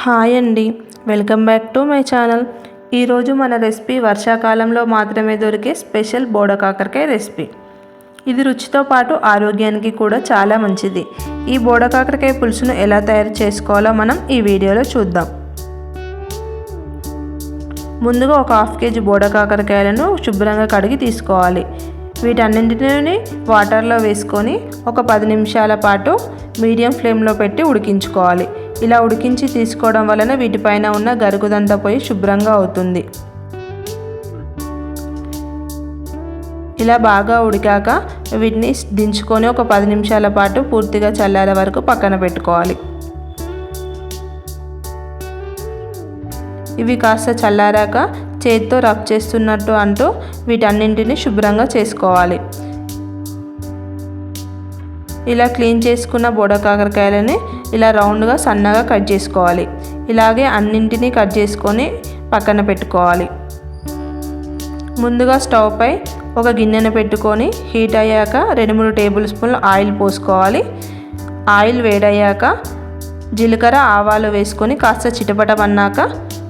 Hi అండి. Welcome back to my channel. ఈరోజు మన రెసిపీ వర్షాకాలంలో మాత్రమే దొరికే స్పెషల్ బోడ కాకరకాయ రెసిపీ. ఇది రుచితో పాటు ఆరోగ్యానికి కూడా చాలా మంచిది. ఈ బోడ కాకరకాయ పులుసును ఎలా తయారు చేసుకోవాలో మనం ఈ వీడియోలో చూద్దాం. ముందుగా ఒక హాఫ్ కేజీ బోడ కాకరకాయలను శుభ్రంగా కడిగి తీసుకోవాలి. వీటన్నింటిని వాటర్లో వేసుకొని ఒక పది నిమిషాల పాటు మీడియం ఫ్లేమ్లో పెట్టి ఉడికించుకోవాలి. ఇలా ఉడికించి తీసుకోవడం వలన వీటిపైన ఉన్న గరుగుదంతా పోయి శుభ్రంగా అవుతుంది. ఇలా బాగా ఉడికాక వీటిని దించుకొని ఒక పది నిమిషాల పాటు పూర్తిగా చల్లారే వరకు పక్కన పెట్టుకోవాలి. ఇవి కాస్త చల్లారాక చేతితో రబ్ చేస్తున్నట్టు అంటూ వీటన్నింటిని శుభ్రంగా చేసుకోవాలి. ఇలా క్లీన్ చేసుకున్న బోడ కాకరకాయలని ఇలా రౌండ్గా సన్నగా కట్ చేసుకోవాలి. ఇలాగే అన్నింటినీ కట్ చేసుకొని పక్కన పెట్టుకోవాలి. ముందుగా స్టవ్ పై ఒక గిన్నెను పెట్టుకొని హీట్ అయ్యాక రెండు మూడు టేబుల్ స్పూన్లు ఆయిల్ పోసుకోవాలి. ఆయిల్ వేడయ్యాక జీలకర్ర ఆవాలు వేసుకొని కాస్త చిటపటమన్నాక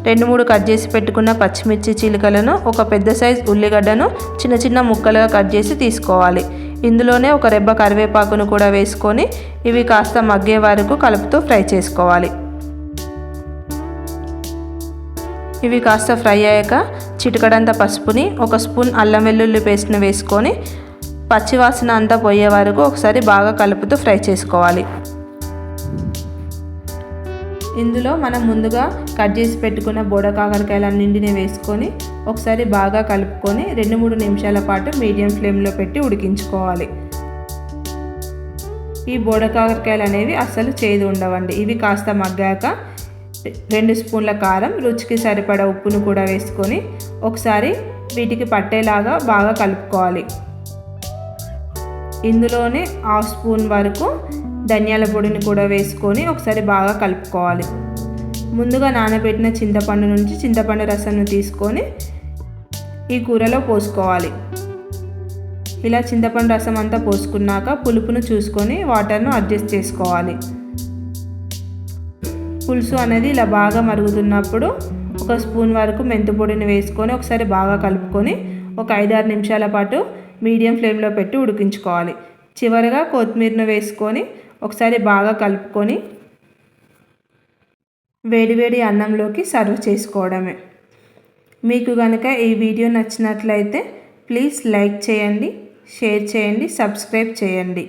రెండు మూడు కట్ చేసి పెట్టుకున్న పచ్చిమిర్చి చిలుకలను ఒక పెద్ద సైజ్ ఉల్లిగడ్డను చిన్న చిన్న ముక్కలుగా కట్ చేసి తీసుకోవాలి. ఇందులోనే ఒక రెబ్బ కరివేపాకును కూడా వేసుకొని ఇవి కాస్త మగ్గే వరకు కలుపుతూ ఫ్రై చేసుకోవాలి. ఇవి కాస్త ఫ్రై అయ్యాక చిటికడంత పసుపుని ఒక స్పూన్ అల్లం వెల్లుల్లి పేస్ట్ని వేసుకొని పచ్చివాసన అంతా పోయే వరకు ఒకసారి బాగా కలుపుతూ ఫ్రై చేసుకోవాలి. ఇందులో మనం ముందుగా కట్ చేసి పెట్టుకున్న బోడ కాకరకాయలన్నింటినీ వేసుకొని ఒకసారి బాగా కలుపుకొని రెండు మూడు నిమిషాల పాటు మీడియం ఫ్లేమ్లో పెట్టి ఉడికించుకోవాలి. ఈ బోడ కాకరకాయలు అనేవి అస్సలు చేదు ఉండవండి. ఇవి కాస్త మగ్గాక రెండు స్పూన్ల కారం రుచికి సరిపడ ఉప్పును కూడా వేసుకొని ఒకసారి వీటికి పట్టేలాగా బాగా కలుపుకోవాలి. ఇందులోనే హాఫ్ స్పూన్ వరకు ధనియాల పొడిని కూడా వేసుకొని ఒకసారి బాగా కలుపుకోవాలి. ముందుగా నానబెట్టిన చింతపండు నుంచి చింతపండు రసంను తీసుకొని ఈ కూరలో పోసుకోవాలి. ఇలా చింతపండు రసం అంతా పోసుకున్నాక పులుపును చూసుకొని వాటర్ను అడ్జస్ట్ చేసుకోవాలి. పులుసు అనేది ఇలా బాగా మరుగుతున్నప్పుడు ఒక స్పూన్ వరకు మెంతు పొడిని వేసుకొని ఒకసారి బాగా కలుపుకొని ఒక ఐదారు నిమిషాల పాటు మీడియం ఫ్లేమ్లో పెట్టి ఉడికించుకోవాలి. చివరిగా కొత్తిమీరను వేసుకొని ఒకసారి బాగా కలుపుకొని వేడివేడి అన్నంలోకి సర్వ్ చేసుకోవడమే. మీకు కనుక ఈ వీడియో నచ్చినట్లయితే ప్లీజ్ లైక్ చేయండి షేర్ చేయండి సబ్స్క్రైబ్ చేయండి.